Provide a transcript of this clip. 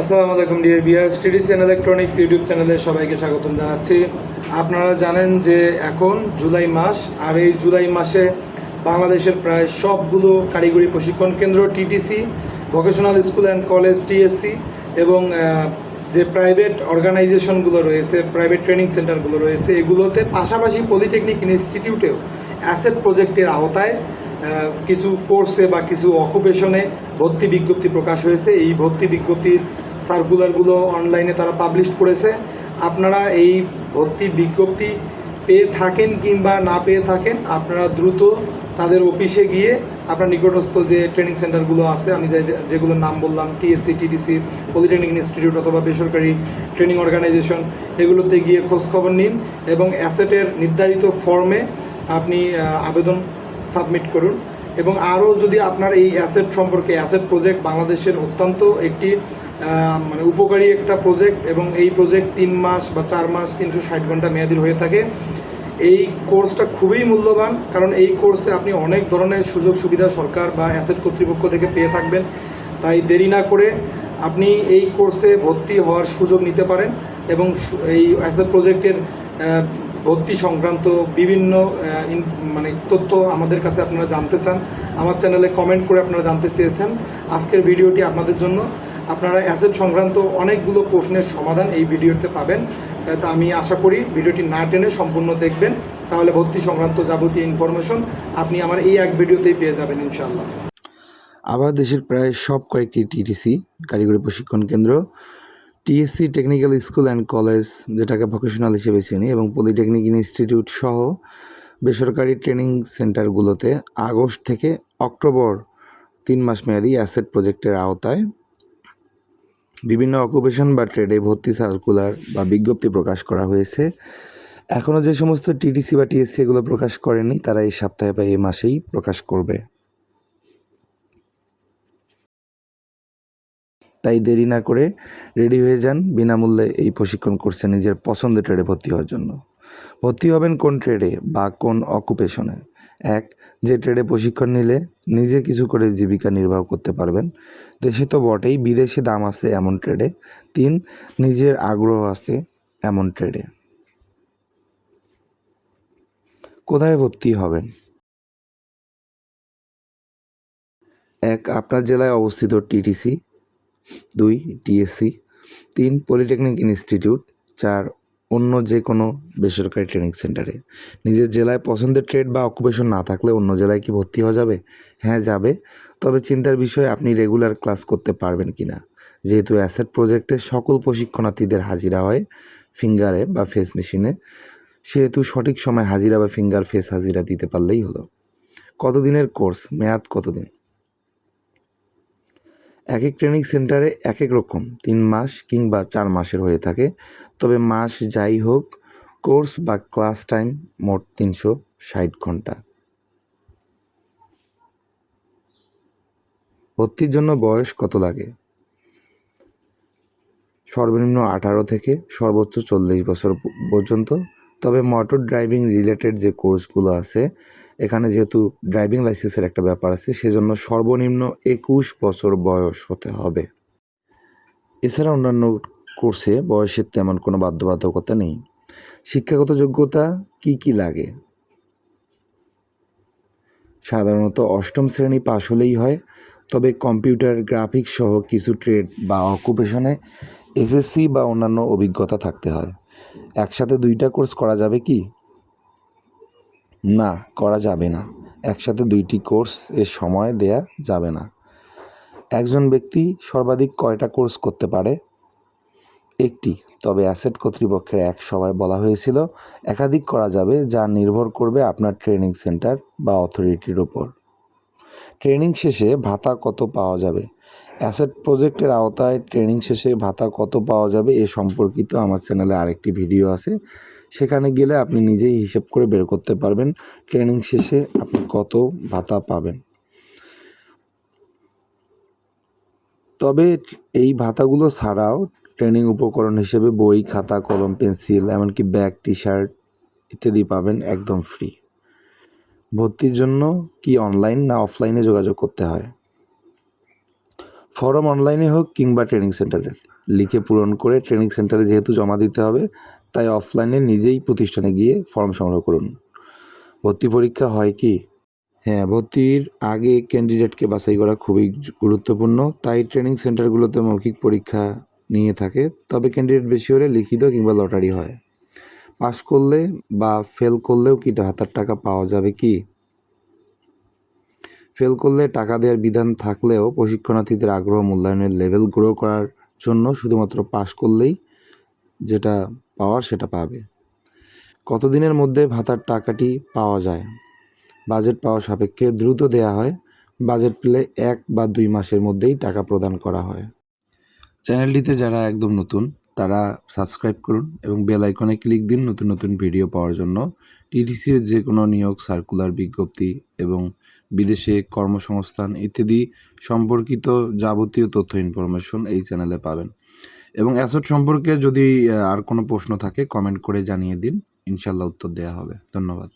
আসসালামু আলাইকুম, ডিয়ার বিয়ার স্টেডিসিয়ান ইলেকট্রনিক্স ইউটিউব চ্যানেলে সবাইকে স্বাগতম জানাচ্ছি। আপনারা জানেন যে এখন জুলাই মাস, আর এই জুলাই মাসে বাংলাদেশের প্রায় সবগুলো কারিগরি প্রশিক্ষণ কেন্দ্র TTC vocational school and college TSC এবং যে প্রাইভেট অর্গানাইজেশনগুলো রয়েছে প্রাইভেট ট্রেনিং সেন্টারগুলো রয়েছে, এগুলোতে পাশাপাশি পলিটেকনিক ইনস্টিটিউটেও অ্যাসেট প্রজেক্টের আওতায় কিছু কোর্সে বা কিছু অকুপেশনে ভর্তি বিজ্ঞপ্তি প্রকাশ হয়েছে। এই ভর্তি বিজ্ঞপ্তির সার্কুলারগুলো অনলাইনে তারা পাবলিশ করেছে। আপনারা এই ভর্তি বিজ্ঞপ্তি পেয়ে থাকেন কিংবা না পেয়ে থাকেন, আপনারা দ্রুত তাদের অফিসে গিয়ে আপনার নিকটস্থ যে ট্রেনিং সেন্টারগুলো আছে, আমি যেগুলোর নাম বললাম টিএসসি টিডিসি পলিটেকনিক ইনস্টিটিউট অথবা বেসরকারি ট্রেনিং অর্গানাইজেশন এগুলোতে গিয়ে খোঁজখবর নিন এবং অ্যাসেটের নির্ধারিত ফর্মে আপনি আবেদন সাবমিট করুন। এবং আরও যদি আপনার এই অ্যাসেট সম্পর্কে অ্যাসেট প্রজেক্ট বাংলাদেশের অত্যন্ত একটি মানে উপকারী একটা প্রজেক্ট এবং এই প্রজেক্ট তিন মাস বা চার মাস তিনশো ষাট ঘণ্টা মেয়াদির হয়ে থাকে, এই কোর্সটা খুবই মূল্যবান। কারণ এই কোর্সে আপনি অনেক ধরনের সুযোগ সুবিধা সরকার বা অ্যাসেট কর্তৃপক্ষ থেকে পেয়ে থাকবেন। তাই দেরি না করে আপনি এই কোর্সে ভর্তি হওয়ার সুযোগ নিতে পারেন এবং এই অ্যাসেট প্রজেক্টের ভর্তি সংক্রান্ত বিভিন্ন মানে তথ্য আমাদের কাছে আপনারা জানতে চান, আমার চ্যানেলে কমেন্ট করে আপনারা জানতে চেয়েছেন। আজকের ভিডিওটি আপনাদের জন্য। আপনারা অ্যাসেট সংক্রান্ত অনেকগুলো প্রশ্নের সমাধান এই ভিডিওতে পাবেন। তা আমি আশা করি ভিডিওটি না টেনে সম্পূর্ণ দেখবেন। তাহলে ভর্তি সংক্রান্ত যাবতীয় ইনফরমেশন আপনি আমার এই এক ভিডিওতেই পেয়ে যাবেন ইনশাআল্লাহ। আবার দেশের প্রায় সব কয়েকটি টিটিসি, কারিগরি প্রশিক্ষণ কেন্দ্র TSC technical school and college যেটাকে ভোকেশনাল হিসেবে চিনি, এবং পলিটেকনিক ইনস্টিটিউট সহ বেসরকারি ট্রেনিং সেন্টারগুলোতে আগস্ট থেকে অক্টোবর তিন মাস মেয়াদি অ্যাসেট প্রজেক্টের আওতায় বিভিন্ন অকুপেশন বা ট্রেডে ভর্তি সার্কুলার বা বিজ্ঞপ্তি প্রকাশ করা হয়েছে। এখনও যে সমস্ত টিটিসি বা টিএসসি এগুলো প্রকাশ করেনি, তারা এই সপ্তাহে বা এই মাসেই প্রকাশ করবে। তাই দেরি না করে রেডি হয়ে যান। বিনামূল্যে এই প্রশিক্ষণ কোর্সে নিজের পছন্দের ট্রেডে ভর্তি হওয়ার জন্য। ভর্তি হবেন কোন ট্রেডে বা কোন অকুপেশনে এক, যে ট্রেডে প্রশিক্ষণ নিলে নিজে কিছু করে জীবিকা নির্বাহ করতে পারবেন। দেশে তো বটেই, বিদেশে দাম আছে এমন ট্রেডে তিন, নিজের আগ্রহ আছে এমন ট্রেডে কোথায় ভর্তি হবেন? এক, আপনার জেলায় অবস্থিত টিটিসি দুই, টিএসসি। তিন, পলিটেকনিক ইনস্টিটিউট। চার, অন্য যে কোনো বেসরকারি ট্রেনিং সেন্টারে। নিজের জেলায় পছন্দের ট্রেড বা অকুপেশন না থাকলে অন্য জেলায় কি ভর্তি হওয়া যাবে? হ্যাঁ যাবে। তবে চিন্তার বিষয়, আপনি রেগুলার ক্লাস করতে পারবেন কি না যেহেতু অ্যাসেট প্রজেক্টে সকল প্রশিক্ষণার্থীদের হাজিরা হয় ফিঙ্গারে বা ফেস মেশিনে, সেহেতু সঠিক সময় হাজিরা বা ফিঙ্গার ফেস হাজিরা দিতে পারলেই হলো। কতদিনের কোর্স? মেয়াদ কতদিন? এক এক ট্রেনিং সেন্টারে এক এক রকম, তিন মাস কিংবা চার মাসের হয়ে থাকে। তবে মাস যাই হোক, কোর্স বা ক্লাস টাইম মোট তিনশো ষাট ঘণ্টা। ভর্তির জন্য বয়স কত লাগে? সর্বনিম্ন আঠারো থেকে সর্বোচ্চ চল্লিশ বছর পর্যন্ত তবে মোটর ড্রাইভিং রিলেটেড যে কোর্সগুলো আছে, এখানে যেহেতু ড্রাইভিং লাইসেন্সের একটা ব্যাপার আছে, সেজন্য সর্বনিম্ন একুশ বছর বয়স হতে হবে। এছাড়া অন্যান্য কোর্সে বয়সের তেমন কোনো বাধ্যবাধকতা নেই। শিক্ষাগত যোগ্যতা কি কি লাগে? সাধারণত অষ্টম শ্রেণি পাশ হলেই হয়, তবে কম্পিউটার গ্রাফিক্স সহ কিছু ট্রেড বা অকুপেশনে এসএসসি বা অন্যান্য অভিজ্ঞতা থাকতে হয়। একসাথে দুইটা কোর্স করা যাবে কি? না, করা যাবে না। একসাথে দুইটি কোর্স এর সময় দেয়া যাবে না। একজন ব্যক্তি সর্বাধিক কয়টা কোর্স করতে পারে? একটি। তবে অ্যাসেট কর্তৃপক্ষের এক সভায় বলা হয়েছিল, একাধিক করা যাবে যা নির্ভর করবে আপনার ট্রেনিং সেন্টার বা অথরিটির উপর। ট্রেনিং শেষে ভাতা কত পাওয়া যাবে? অ্যাসেট প্রজেক্টের আওতায় ট্রেনিং শেষে ভাতা কত পাওয়া যাবে এ সম্পর্কিত আমার চ্যানেলে আরেকটি ভিডিও আছে। সেখানে গেলে আপনি নিজেই হিসেব করে বের করতে পারবেন ট্রেনিং শেষে আপনি কত ভাতা পাবেন। তবে এই ভাতাগুলো ছাড়াও ট্রেনিং উপকরণ হিসেবে বই, খাতা, কলম, পেন্সিল, এমনকি ব্যাগ টি শার্ট ইত্যাদি পাবেন একদম ফ্রি। ভর্তির জন্য কি অনলাইন না অফলাইনে যোগাযোগ করতে হয়? ফর্ম অনলাইনে হোক কিংবা ট্রেনিং সেন্টারে লিখে পূরণ করে ট্রেনিং সেন্টারে যেহেতু জমা দিতে হবে, তাই অফলাইনে নিজেই প্রতিষ্ঠানে গিয়ে ফর্ম সংগ্রহ করুন। ভর্তি পরীক্ষা হয় কি? হ্যাঁ ভর্তির আগে ক্যান্ডিডেটকে বাছাই করা খুবই গুরুত্বপূর্ণ। তাই ট্রেনিং সেন্টারগুলোতে মৌখিক পরীক্ষা নিয়ে থাকে। তবে ক্যান্ডিডেট বেশি হলে লিখিত কিংবা লটারি হয়। পাশ করলে বা ফেল করলেও কি হাতার টাকা পাওয়া যাবে কি? ফেল করলে টাকা দেওয়ার বিধান থাকলেও প্রশিক্ষণার্থীদের আগ্রহ মূল্যায়নের লেভেল গ্রো করার জন্য শুধুমাত্র পাশ করলেই যেটা পাওয়ার সেটা পাবে। কতদিনের মধ্যে ভাতার টাকাটি পাওয়া যায়? বাজেট পাওয়া সাপেক্ষে দ্রুত দেয়া হয়। বাজেট পেলে এক বা দুই মাসের মধ্যেই টাকা প্রদান করা হয়। চ্যানেলটিতে যারা একদম নতুন তারা সাবস্ক্রাইব করুন এবং বেল আইকনে ক্লিক দিন নতুন নতুন ভিডিও পাওয়ার জন্য। টিটিসির যে কোনো নিয়োগ সার্কুলার বিজ্ঞপ্তি এবং বিদেশে কর্মসংস্থান ইত্যাদি সম্পর্কিত যাবতীয় তথ্য ইনফরমেশন এই চ্যানেলে পাবেন। এবং অ্যাসেট সম্পর্কে যদি আর কোনো প্রশ্ন থাকে কমেন্ট করে জানিয়ে দিন। ইনশাল্লাহ উত্তর দেওয়া হবে। ধন্যবাদ।